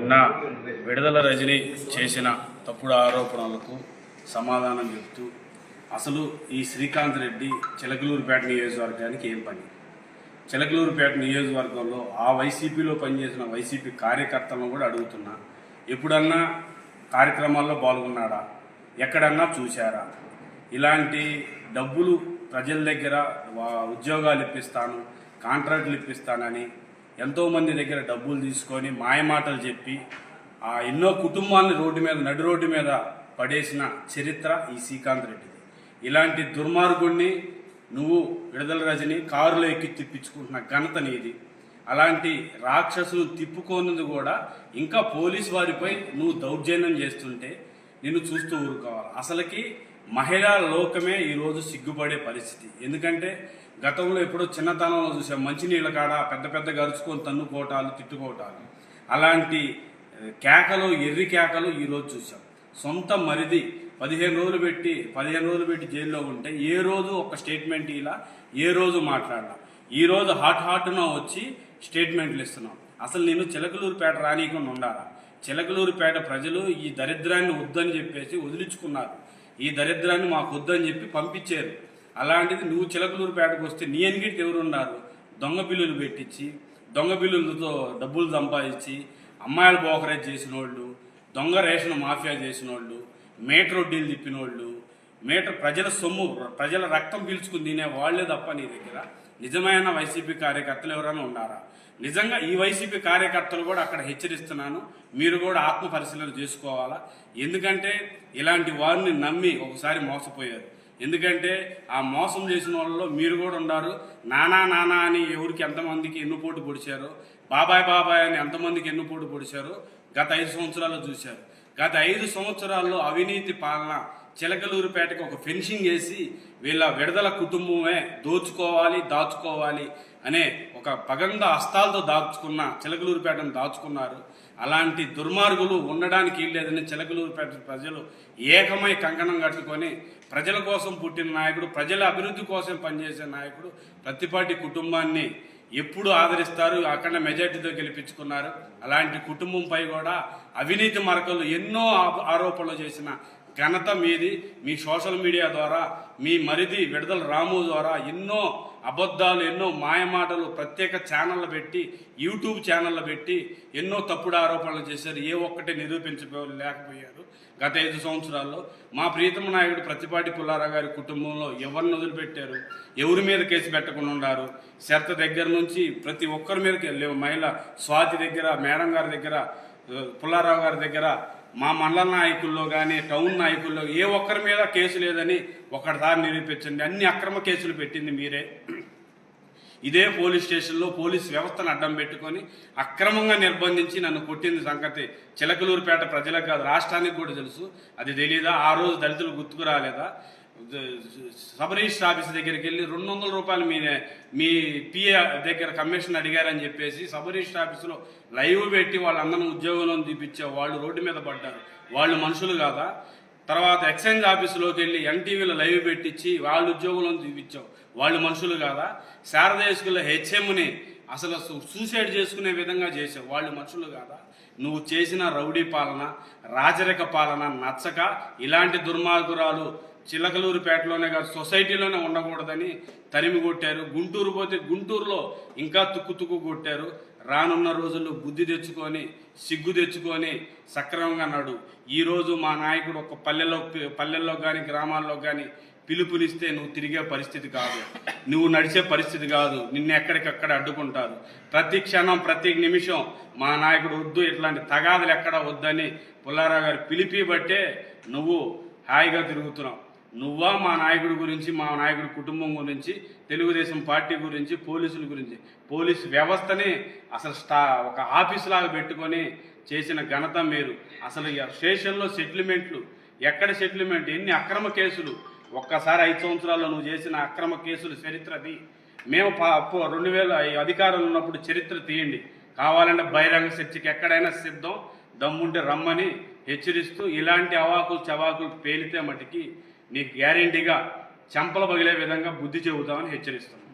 నిన్న విడుదల రజని చేసిన తప్పుడు ఆరోపణలకు సమాధానం చెప్తూ అసలు ఈ శ్రీకాంత్ రెడ్డి చిలకలూరుపేట నియోజకవర్గానికి ఏం పని? చిలకలూరుపేట నియోజకవర్గంలో ఆ వైసీపీలో పనిచేసిన వైసీపీ కార్యకర్తలను కూడా అడుగుతున్నా ఎప్పుడన్నా కార్యక్రమాల్లో పాల్గొన్నాడా? ఎక్కడన్నా చూశారా? ఇలాంటి డబ్బులు ప్రజల దగ్గర వా- ఉద్యోగాలు ఇప్పిస్తాను కాంట్రాక్టులు ఇప్పిస్తానని ఎంతోమంది దగ్గర డబ్బులు తీసుకొని మాయమాటలు చెప్పి ఆ ఎన్నో కుటుంబాలను రోడ్డు మీద నడి రోడ్డు మీద పడేసిన చరిత్ర ఈ శ్రీకాంత్ రెడ్డిది. ఇలాంటి దుర్మార్గుణ్ణి నువ్వు విడుదల రజని కారులో ఎక్కి తిప్పించుకుంటున్న ఘనత నీది. అలాంటి రాక్షసులు తిప్పుకోనుంది కూడా ఇంకా పోలీస్ వారిపై నువ్వు దౌర్జన్యం చేస్తుంటే నిన్ను చూస్తూ ఊరుకోవాలి. అసలుకి మహిళా లోకమే ఈరోజు సిగ్గుపడే పరిస్థితి. ఎందుకంటే గతంలో ఎప్పుడో చిన్నతనంలో చూసాం మంచినీళ్ళ కాడ పెద్ద పెద్ద గరుచుకొని తన్నుకోవటాలు తిట్టుకోవటాలు. అలాంటి కేకలు ఎర్రి కేకలు ఈరోజు చూసాం. సొంత మరిది పదిహేను రోజులు పెట్టి పదిహేను రోజులు పెట్టి జైల్లో ఉంటే ఏ రోజు ఒక స్టేట్మెంట్ ఇలా ఏ రోజు మాట్లాడడం ఈ రోజు హాట్ హాట్న వచ్చి స్టేట్మెంట్లు ఇస్తున్నాం. అసలు నేను చిలకలూరుపేట రానీయకుండా ఉండాలా? చిలకలూరుపేట ప్రజలు ఈ దరిద్రాన్ని వద్దని చెప్పేసి వదిలించుకున్నారు. ఈ దరిద్రాన్ని మాకు వద్దని చెప్పి పంపించారు. అలాంటిది నువ్వు చిలకలూరుపేటకు వస్తే నీ ఎన్గిటి ఎవరున్నారు దొంగ బిల్లులు పెట్టించి దొంగ బిల్లులతో డబ్బులు సంపాదించి అమ్మాయిలు బోకరేజ్ చేసిన వాళ్ళు దొంగ రేషన్ మాఫియా చేసిన వాళ్ళు మీటర్ వడ్డీలు తిప్పిన వాళ్ళు మీటర్ ప్రజల సొమ్ము ప్రజల రక్తం పీల్చుకుని తినే వాళ్ళే తప్ప నీ దగ్గర నిజమైన వైసీపీ కార్యకర్తలు ఎవరైనా ఉన్నారా? నిజంగా ఈ వైసీపీ కార్యకర్తలు కూడా అక్కడ హెచ్చరిస్తున్నాను. మీరు కూడా ఆత్మ పరిశీలన చేసుకోవాలా? ఎందుకంటే ఇలాంటి వారిని నమ్మి ఒకసారి మోసపోయారు. ఎందుకంటే ఆ మోసం చేసిన వాళ్ళలో మీరు కూడా ఉన్నారు. నానా నానా అని ఎవరికి ఎంతమందికి ఎన్నుపోటు పొడిచారో? బాబాయ్ బాబాయ్ అని ఎంతమందికి ఎన్నుపోటు పొడిచారో? గత ఐదు సంవత్సరాల్లో చూశారు. గత ఐదు సంవత్సరాల్లో అవినీతి పాలన చిలకలూరుపేటకి ఒక ఫెన్సింగ్ వేసి వీళ్ళ విడదల కుటుంబమే దోచుకోవాలి దాచుకోవాలి అనే ఒక పగంద హస్తాలతో దాచుకున్న చిలకలూరుపేటను దాచుకున్నారు. అలాంటి దుర్మార్గులు ఉండడానికి లేదని చిలకలూరుపేట ప్రజలు ఏకమై కంకణం కట్టుకొని ప్రజల కోసం పుట్టిన నాయకుడు ప్రజల అభివృద్ధి కోసం పనిచేసే నాయకుడు ప్రతిపాటి కుటుంబాన్ని ఎప్పుడు ఆదరిస్తారు అక్కడ మెజార్టీతో గెలిపించుకున్నారు. అలాంటి కుటుంబంపై కూడా అవినీతి మరకలు ఎన్నో ఆరోపణలు చేసిన ఘనత మీది మీ సోషల్ మీడియా ద్వారా మీ మరిది విడుదల రాము ద్వారా ఎన్నో అబద్ధాలు ఎన్నో మాయమాటలు ప్రత్యేక ఛానళ్ళు పెట్టి యూట్యూబ్ ఛానళ్ళు పెట్టి ఎన్నో తప్పుడు ఆరోపణలు చేశారు. ఏ ఒక్కటి నిరూపించబో లేకపోయారు. గత ఐదు సంవత్సరాల్లో మా ప్రీతమ నాయకుడు ప్రతిపాటి పుల్లారావు గారి కుటుంబంలో ఎవరిని వదిలిపెట్టారు? ఎవరి మీద కేసు పెట్టకుండా ఉన్నారు? శర్త దగ్గర నుంచి ప్రతి ఒక్కరి మీదకి వెళ్ళే మహిళ స్వాతి దగ్గర మేడం గారి దగ్గర పుల్లారావు గారి దగ్గర మా మండల నాయకుల్లో కానీ టౌన్ నాయకుల్లో ఏ ఒక్కరి మీద కేసు లేదని ఒకటిసారి నిరూపించండి. అన్ని అక్రమ కేసులు పెట్టింది మీరే. ఇదే పోలీస్ స్టేషన్లో పోలీస్ వ్యవస్థను అడ్డం పెట్టుకొని అక్రమంగా నిర్బంధించి నన్ను కొట్టింది సంగతి చిలకలూరుపేట ప్రజలకు కాదు రాష్ట్రానికి కూడా తెలుసు. అది తెలీదా? ఆ రోజు దళితులు గుర్తుకు రాలేదా? సబ్ రిజిస్టర్ ఆఫీస్ దగ్గరికి వెళ్ళి రెండు వందల రూపాయలు మీ మీ పిఏ దగ్గర కమిషన్ అడిగారని చెప్పేసి సబ్ రిజిస్టర్ ఆఫీసులో లైవ్ పెట్టి వాళ్ళందరం ఉద్యోగంలో తీపిచ్చే వాళ్ళు రోడ్డు మీద పడ్డారు. వాళ్ళు మనుషులు కాదా? తర్వాత ఎక్స్చేంజ్ ఆఫీసులోకి వెళ్ళి ఎన్టీవీలో లైవ్ పెట్టించి వాళ్ళు ఉద్యోగంలో చూపించావు వాళ్ళు మనుషులు కాదా? శారదా స్కూల్లో హెచ్ఎంని అసలు సూసైడ్ చేసుకునే విధంగా చేసావు. వాళ్ళు మనుషులు కాదా? నువ్వు చేసిన రౌడీ పాలన రాజరిక పాలన నచ్చక ఇలాంటి దుర్మార్గురాలు చిలకలూరుపేటలోనే కాదు సొసైటీలోనే ఉండకూడదని తరిమి కొట్టారు. గుంటూరు పోతే గుంటూరులో ఇంకా తుక్కు తుక్కు కొట్టారు. రానున్న రోజుల్లో బుద్ధి తెచ్చుకొని సిగ్గు తెచ్చుకొని సక్రమంగా నడు. ఈరోజు మా నాయకుడు ఒక పల్లెలో పల్లెల్లో కానీ గ్రామాల్లో కానీ పిలుపునిస్తే నువ్వు తిరిగే పరిస్థితి కాదు. నువ్వు నడిచే పరిస్థితి కాదు. నిన్ను ఎక్కడికక్కడ అడ్డుకుంటారు. ప్రతి క్షణం ప్రతి నిమిషం మా నాయకుడు వద్దు ఇట్లాంటి తగాదులు ఎక్కడ వద్దని పుల్లారావు గారు పిలిపి బట్టే నువ్వు హాయిగా తిరుగుతున్నావు. నువ్వా మా నాయకుడి గురించి మా నాయకుడి కుటుంబం గురించి తెలుగుదేశం పార్టీ గురించి పోలీసుల గురించి. పోలీస్ వ్యవస్థని అసలు స్టా ఒక ఆఫీస్ లాగా పెట్టుకొని చేసిన ఘనత మీరు. అసలు స్టేషన్లో సెటిల్మెంట్లు ఎక్కడ సెటిల్మెంట్ ఎన్ని అక్రమ కేసులు? ఒక్కసారి ఐదు సంవత్సరాల్లో నువ్వు చేసిన అక్రమ కేసులు చరిత్రది మేము రెండు వేల అధికారులు అధికారంలో ఉన్నప్పుడు చరిత్ర తీయండి. కావాలంటే బహిరంగ చర్చకి ఎక్కడైనా సిద్ధం. దమ్ముంటే రమ్మని హెచ్చరిస్తూ ఇలాంటి అవాకులు చవాకులు పేలితే మటుకి నీకు గ్యారెంటీగా చెంపలు పగిలే విధంగా బుద్ధి చెబుతామని హెచ్చరిస్తున్నాను.